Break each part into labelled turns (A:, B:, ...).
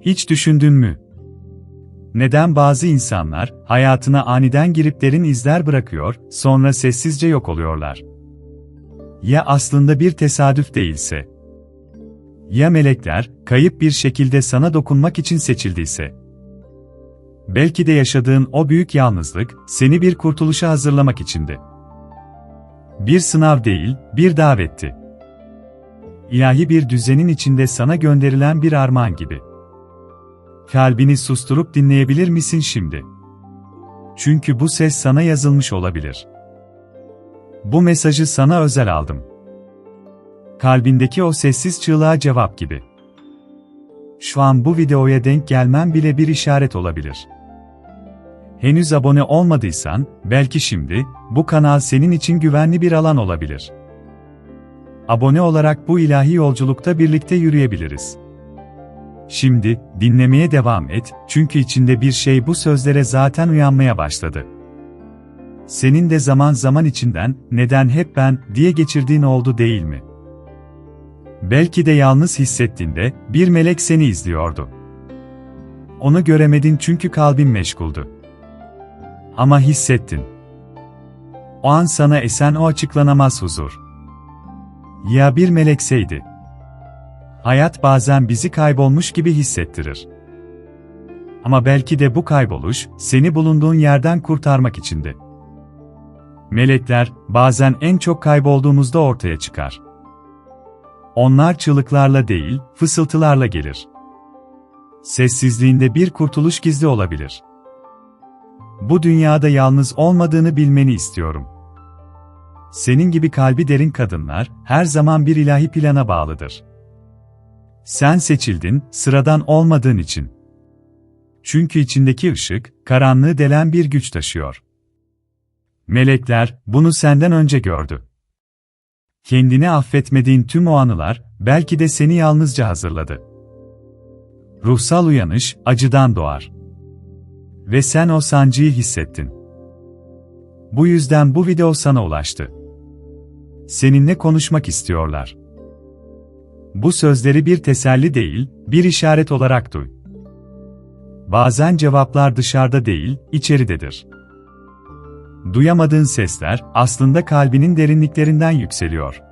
A: Hiç düşündün mü? Neden bazı insanlar hayatına aniden girip derin izler bırakıyor, sonra sessizce yok oluyorlar? Ya aslında bir tesadüf değilse? Ya melekler kayıp bir şekilde sana dokunmak için seçildiyse? Belki de yaşadığın o büyük yalnızlık seni bir kurtuluşa hazırlamak içindi. Bir sınav değil, bir davetti. İlahi bir düzenin içinde sana gönderilen bir armağan gibi. Kalbini susturup dinleyebilir misin şimdi? Çünkü bu ses sana yazılmış olabilir. Bu mesajı sana özel aldım. Kalbindeki o sessiz çığlığa cevap gibi. Şu an bu videoya denk gelmen bile bir işaret olabilir. Henüz abone olmadıysan, belki şimdi, bu kanal senin için güvenli bir alan olabilir. Abone olarak bu ilahi yolculukta birlikte yürüyebiliriz. Şimdi, dinlemeye devam et, çünkü içinde bir şey bu sözlere zaten uyanmaya başladı. Senin de zaman zaman içinden, neden hep ben, diye geçirdiğin oldu değil mi? Belki de yalnız hissettiğinde, bir melek seni izliyordu. Onu göremedin çünkü kalbin meşguldü. Ama hissettin. O an sana esen o açıklanamaz huzur. Ya bir melekseydi? Hayat bazen bizi kaybolmuş gibi hissettirir. Ama belki de bu kayboluş, seni bulunduğun yerden kurtarmak içindi. Melekler, bazen en çok kaybolduğumuzda ortaya çıkar. Onlar çığlıklarla değil, fısıltılarla gelir. Sessizliğinde bir kurtuluş gizli olabilir. Bu dünyada yalnız olmadığını bilmeni istiyorum. Senin gibi kalbi derin kadınlar, her zaman bir ilahi plana bağlıdır. Sen seçildin, sıradan olmadığın için. Çünkü içindeki ışık, karanlığı delen bir güç taşıyor. Melekler, bunu senden önce gördü. Kendini affetmediğin tüm o anılar, belki de seni yalnızca hazırladı. Ruhsal uyanış, acıdan doğar. Ve sen o sancıyı hissettin. Bu yüzden bu video sana ulaştı. Seninle konuşmak istiyorlar. Bu sözleri bir teselli değil, bir işaret olarak duy. Bazen cevaplar dışarıda değil, içeridedir. Duyamadığın sesler aslında kalbinin derinliklerinden yükseliyor.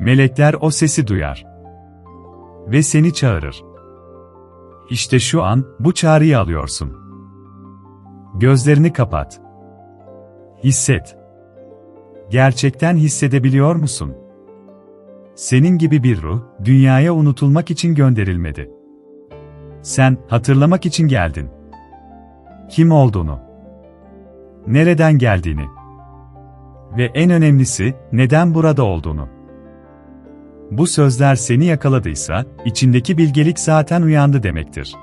A: Melekler o sesi duyar ve seni çağırır. İşte şu an bu çağrıyı alıyorsun. Gözlerini kapat. Hisset. Gerçekten hissedebiliyor musun? Senin gibi bir ruh, dünyaya unutulmak için gönderilmedi. Sen, hatırlamak için geldin. Kim olduğunu, nereden geldiğini ve en önemlisi, neden burada olduğunu. Bu sözler seni yakaladıysa, içindeki bilgelik zaten uyandı demektir.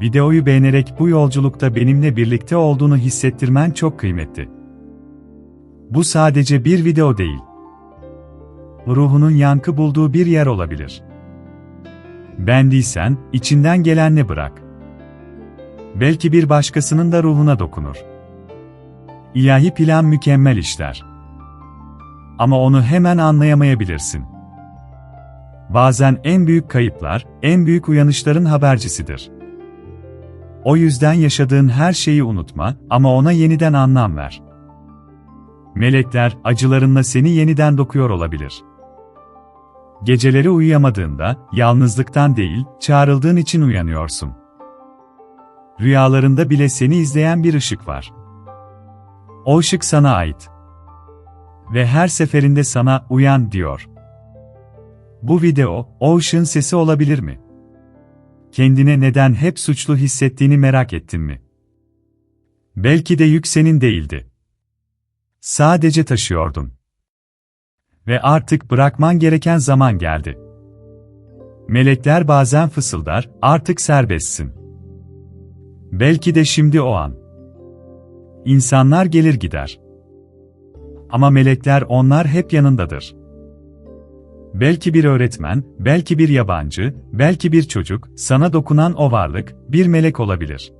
A: Videoyu beğenerek bu yolculukta benimle birlikte olduğunu hissettirmen çok kıymetli. Bu sadece bir video değil. Ruhunun yankı bulduğu bir yer olabilir. Ben değilsen, içinden gelenle bırak. Belki bir başkasının da ruhuna dokunur. İlahi plan mükemmel işler. Ama onu hemen anlayamayabilirsin. Bazen en büyük kayıplar, en büyük uyanışların habercisidir. O yüzden yaşadığın her şeyi unutma ama ona yeniden anlam ver. Melekler acılarınla seni yeniden dokuyor olabilir. Geceleri uyuyamadığında, yalnızlıktan değil, çağrıldığın için uyanıyorsun. Rüyalarında bile seni izleyen bir ışık var. O ışık sana ait. Ve her seferinde sana uyan diyor. Bu video, o ışığın sesi olabilir mi? Kendine neden hep suçlu hissettiğini merak ettin mi? Belki de yük senin değildi. Sadece taşıyordun. Ve artık bırakman gereken zaman geldi. Melekler bazen fısıldar, artık serbestsin. Belki de şimdi o an. İnsanlar gelir gider. Ama melekler onlar hep yanındadır. Belki bir öğretmen, belki bir yabancı, belki bir çocuk, sana dokunan o varlık, bir melek olabilir.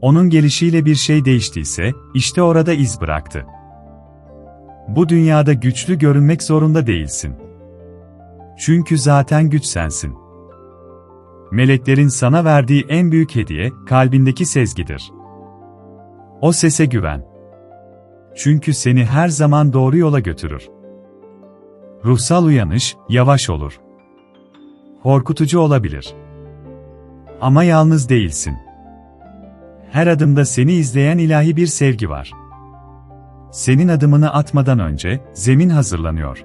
A: Onun gelişiyle bir şey değiştiyse, işte orada iz bıraktı. Bu dünyada güçlü görünmek zorunda değilsin. Çünkü zaten güç sensin. Meleklerin sana verdiği en büyük hediye, kalbindeki sezgidir. O sese güven. Çünkü seni her zaman doğru yola götürür. Ruhsal uyanış, yavaş olur. Korkutucu olabilir. Ama yalnız değilsin. Her adımda seni izleyen ilahi bir sevgi var. Senin adımını atmadan önce zemin hazırlanıyor.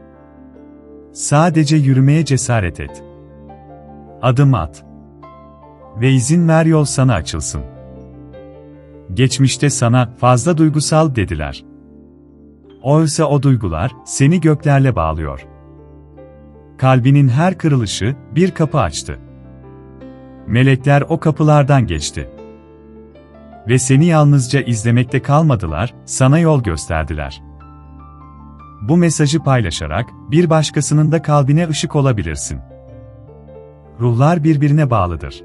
A: Sadece yürümeye cesaret et. Adım at. Ve izin ver yol sana açılsın. Geçmişte sana fazla duygusal dediler. Oysa o duygular seni göklerle bağlıyor. Kalbinin her kırılışı bir kapı açtı. Melekler o kapılardan geçti. Ve seni yalnızca izlemekte kalmadılar, sana yol gösterdiler. Bu mesajı paylaşarak bir başkasının da kalbine ışık olabilirsin. Ruhlar birbirine bağlıdır.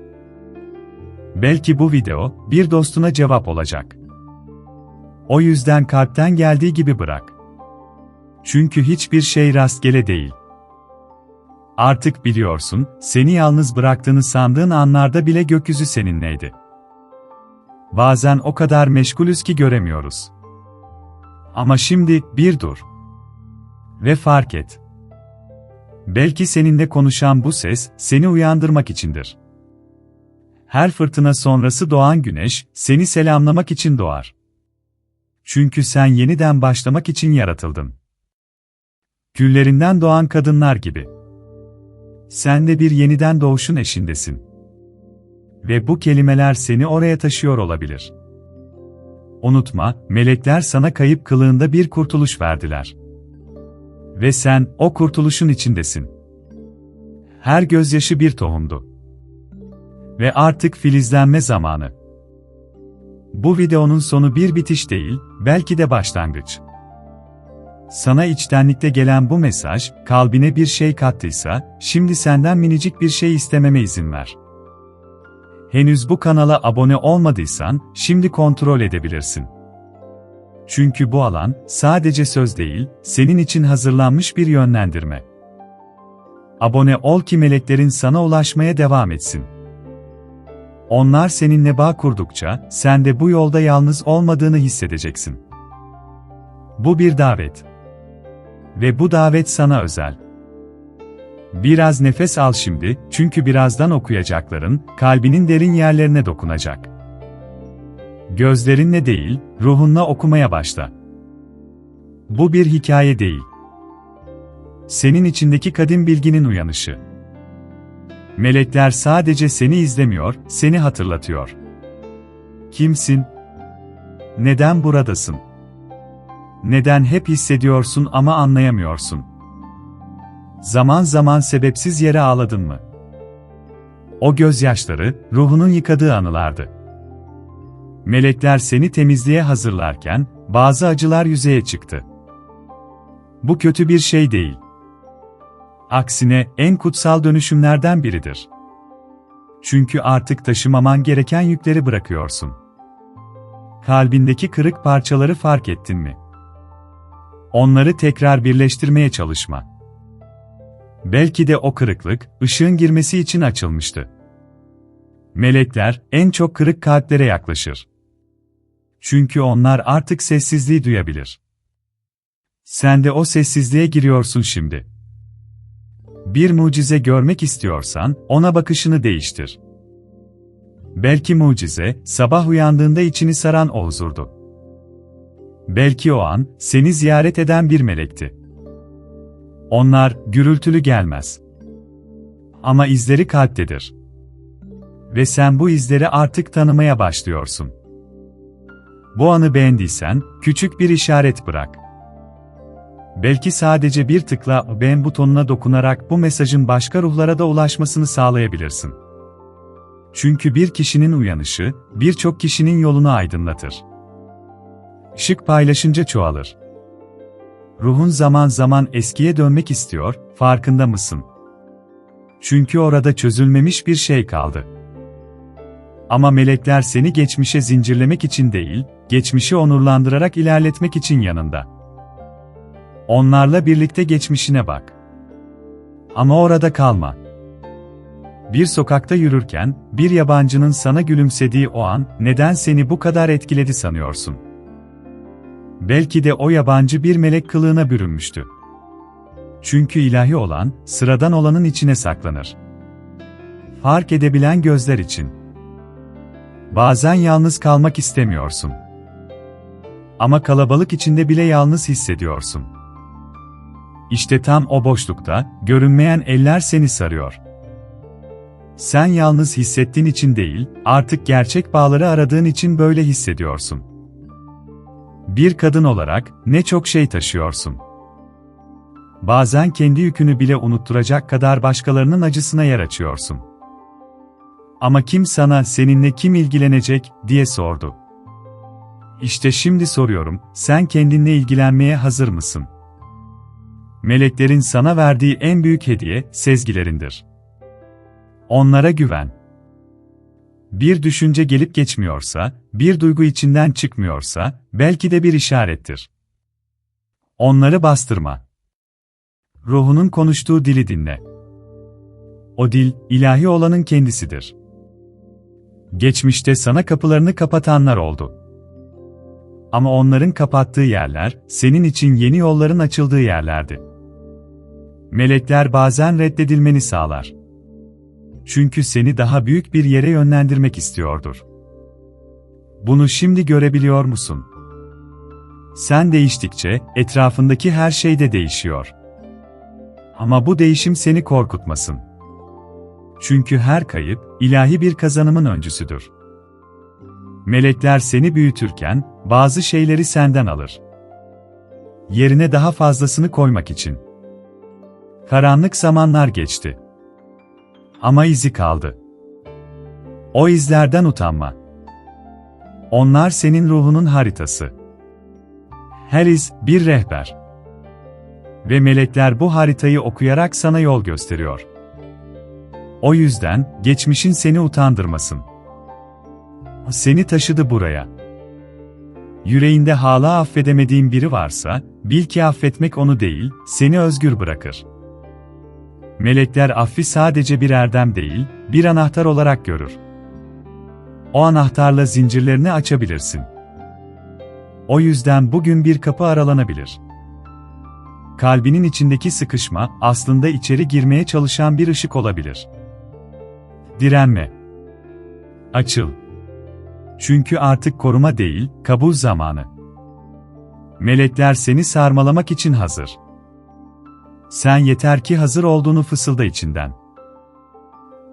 A: Belki bu video bir dostuna cevap olacak. O yüzden kalpten geldiği gibi bırak. Çünkü hiçbir şey rastgele değil. Artık biliyorsun, seni yalnız bıraktığını sandığın anlarda bile gökyüzü seninleydi. Bazen o kadar meşgulüz ki göremiyoruz. Ama şimdi bir dur. Ve fark et. Belki seninle konuşan bu ses seni uyandırmak içindir. Her fırtına sonrası doğan güneş seni selamlamak için doğar. Çünkü sen yeniden başlamak için yaratıldın. Güllerinden doğan kadınlar gibi. Sen de bir yeniden doğuşun eşindesin. Ve bu kelimeler seni oraya taşıyor olabilir. Unutma, melekler sana kayıp kılığında bir kurtuluş verdiler. Ve sen o kurtuluşun içindesin. Her gözyaşı bir tohumdu. Ve artık filizlenme zamanı. Bu videonun sonu bir bitiş değil, belki de başlangıç. Sana içtenlikte gelen bu mesaj, kalbine bir şey kattıysa, şimdi senden minicik bir şey istememe izin ver. Henüz bu kanala abone olmadıysan, şimdi kontrol edebilirsin. Çünkü bu alan, sadece söz değil, senin için hazırlanmış bir yönlendirme. Abone ol ki meleklerin sana ulaşmaya devam etsin. Onlar seninle bağ kurdukça, sen de bu yolda yalnız olmadığını hissedeceksin. Bu bir davet. Ve bu davet sana özel. Biraz nefes al şimdi, çünkü birazdan okuyacakların, kalbinin derin yerlerine dokunacak. Gözlerinle değil, ruhunla okumaya başla. Bu bir hikaye değil. Senin içindeki kadim bilginin uyanışı. Melekler sadece seni izlemiyor, seni hatırlatıyor. Kimsin? Neden buradasın? Neden hep hissediyorsun ama anlayamıyorsun? Zaman zaman sebepsiz yere ağladın mı? O gözyaşları, ruhunun yıkadığı anılardı. Melekler seni temizliğe hazırlarken, bazı acılar yüzeye çıktı. Bu kötü bir şey değil. Aksine, en kutsal dönüşümlerden biridir. Çünkü artık taşımaman gereken yükleri bırakıyorsun. Kalbindeki kırık parçaları fark ettin mi? Onları tekrar birleştirmeye çalışma. Belki de o kırıklık, ışığın girmesi için açılmıştı. Melekler, en çok kırık kalplere yaklaşır. Çünkü onlar artık sessizliği duyabilir. Sen de o sessizliğe giriyorsun şimdi. Bir mucize görmek istiyorsan, ona bakışını değiştir. Belki mucize, sabah uyandığında içini saran o huzurdu. Belki o an, seni ziyaret eden bir melekti. Onlar, gürültülü gelmez. Ama izleri kalptedir. Ve sen bu izleri artık tanımaya başlıyorsun. Bu anı beğendiysen, küçük bir işaret bırak. Belki sadece bir tıkla beğen butonuna dokunarak bu mesajın başka ruhlara da ulaşmasını sağlayabilirsin. Çünkü bir kişinin uyanışı, birçok kişinin yolunu aydınlatır. Işık paylaşınca çoğalır. Ruhun zaman zaman eskiye dönmek istiyor, farkında mısın? Çünkü orada çözülmemiş bir şey kaldı. Ama melekler seni geçmişe zincirlemek için değil, geçmişi onurlandırarak ilerletmek için yanında. Onlarla birlikte geçmişine bak. Ama orada kalma. Bir sokakta yürürken, bir yabancının sana gülümsediği o an, neden seni bu kadar etkiledi sanıyorsun? Belki de o yabancı bir melek kılığına bürünmüştü. Çünkü ilahi olan, sıradan olanın içine saklanır. Fark edebilen gözler için. Bazen yalnız kalmak istemiyorsun. Ama kalabalık içinde bile yalnız hissediyorsun. İşte tam o boşlukta, görünmeyen eller seni sarıyor. Sen yalnız hissettiğin için değil, artık gerçek bağları aradığın için böyle hissediyorsun. Bir kadın olarak ne çok şey taşıyorsun. Bazen kendi yükünü bile unutturacak kadar başkalarının acısına yer açıyorsun. Ama kim sana seninle kim ilgilenecek diye sordu. İşte şimdi soruyorum, sen kendinle ilgilenmeye hazır mısın? Meleklerin sana verdiği en büyük hediye sezgilerindir. Onlara güven. Bir düşünce gelip geçmiyorsa, bir duygu içinden çıkmıyorsa, belki de bir işarettir. Onları bastırma. Ruhunun konuştuğu dili dinle. O dil, ilahi olanın kendisidir. Geçmişte sana kapılarını kapatanlar oldu. Ama onların kapattığı yerler, senin için yeni yolların açıldığı yerlerdi. Melekler bazen reddedilmeni sağlar. Çünkü seni daha büyük bir yere yönlendirmek istiyordur. Bunu şimdi görebiliyor musun? Sen değiştikçe etrafındaki her şey de değişiyor. Ama bu değişim seni korkutmasın. Çünkü her kayıp ilahi bir kazanımın öncüsüdür. Melekler seni büyütürken bazı şeyleri senden alır. Yerine daha fazlasını koymak için. Karanlık zamanlar geçti. Ama izi kaldı. O izlerden utanma. Onlar senin ruhunun haritası. Her iz bir rehber. Ve melekler bu haritayı okuyarak sana yol gösteriyor. O yüzden geçmişin seni utandırmasın. Seni taşıdı buraya. Yüreğinde hala affedemediğin biri varsa, bil ki affetmek onu değil, seni özgür bırakır. Melekler affi sadece bir erdem değil, bir anahtar olarak görür. O anahtarla zincirlerini açabilirsin. O yüzden bugün bir kapı aralanabilir. Kalbinin içindeki sıkışma aslında içeri girmeye çalışan bir ışık olabilir. Direnme. Açıl. Çünkü artık koruma değil, kabul zamanı. Melekler seni sarmalamak için hazır. Sen yeter ki hazır olduğunu fısılda içinden.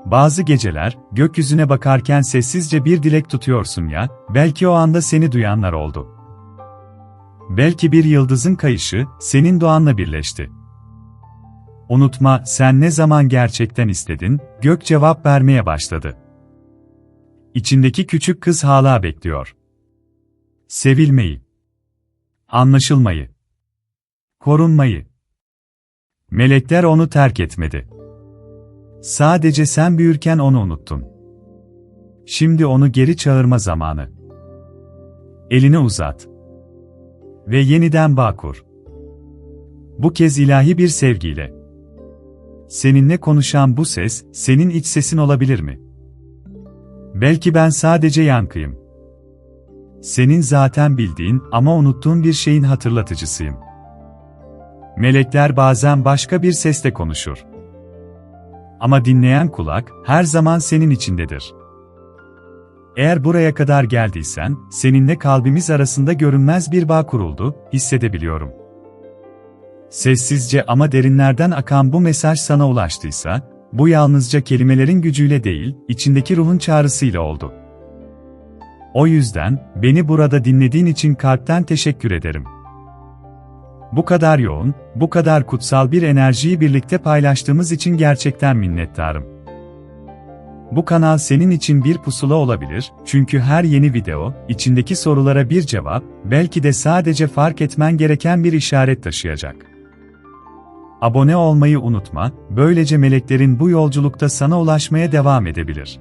A: Bazı geceler, gökyüzüne bakarken sessizce bir dilek tutuyorsun ya, belki o anda seni duyanlar oldu. Belki bir yıldızın kayışı, senin doğanla birleşti. Unutma, sen ne zaman gerçekten istedin, gök cevap vermeye başladı. İçindeki küçük kız hala bekliyor. Sevilmeyi, anlaşılmayı, korunmayı. Melekler onu terk etmedi. Sadece sen büyürken onu unuttun. Şimdi onu geri çağırma zamanı. Elini uzat. Ve yeniden bağ kur. Bu kez ilahi bir sevgiyle. Seninle konuşan bu ses, senin iç sesin olabilir mi? Belki ben sadece yankıyım. Senin zaten bildiğin ama unuttuğun bir şeyin hatırlatıcısıyım. Melekler bazen başka bir sesle konuşur. Ama dinleyen kulak her zaman senin içindedir. Eğer buraya kadar geldiysen, seninle kalbimiz arasında görünmez bir bağ kuruldu, hissedebiliyorum. Sessizce ama derinlerden akan bu mesaj sana ulaştıysa, bu yalnızca kelimelerin gücüyle değil, içindeki ruhun çağrısıyla oldu. O yüzden, beni burada dinlediğin için kalpten teşekkür ederim. Bu kadar yoğun, bu kadar kutsal bir enerjiyi birlikte paylaştığımız için gerçekten minnettarım. Bu kanal senin için bir pusula olabilir, çünkü her yeni video, içindeki sorulara bir cevap, belki de sadece fark etmen gereken bir işaret taşıyacak. Abone olmayı unutma, böylece meleklerin bu yolculukta sana ulaşmaya devam edebilir.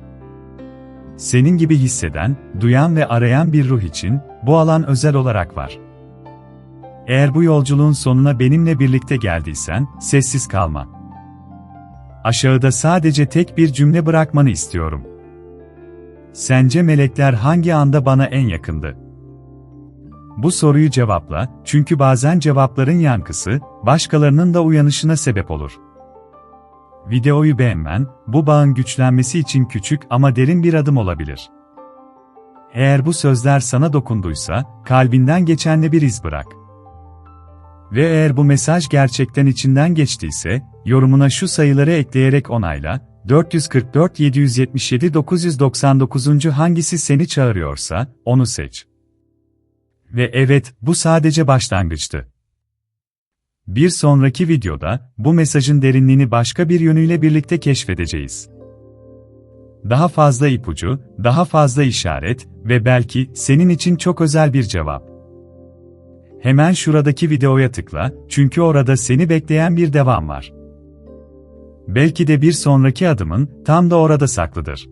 A: Senin gibi hisseden, duyan ve arayan bir ruh için, bu alan özel olarak var. Eğer bu yolculuğun sonuna benimle birlikte geldiysen, sessiz kalma. aşağıda sadece tek bir cümle bırakmanı istiyorum. Sence melekler hangi anda bana en yakındı? Bu soruyu cevapla, çünkü bazen cevapların yankısı, başkalarının da uyanışına sebep olur. Videoyu beğenmen, bu bağın güçlenmesi için küçük ama derin bir adım olabilir. Eğer bu sözler sana dokunduysa, kalbinden geçenle bir iz bırak. Ve eğer bu mesaj gerçekten içinden geçtiyse, yorumuna şu sayıları ekleyerek onayla, 444 777 999. hangisi seni çağırıyorsa, onu seç. Ve evet, bu sadece başlangıçtı. Bir sonraki videoda, bu mesajın derinliğini başka bir yönüyle birlikte keşfedeceğiz. Daha fazla ipucu, daha fazla işaret ve belki senin için çok özel bir cevap. Hemen şuradaki videoya tıkla, çünkü orada seni bekleyen bir devam var. Belki de bir sonraki adımın tam da orada saklıdır.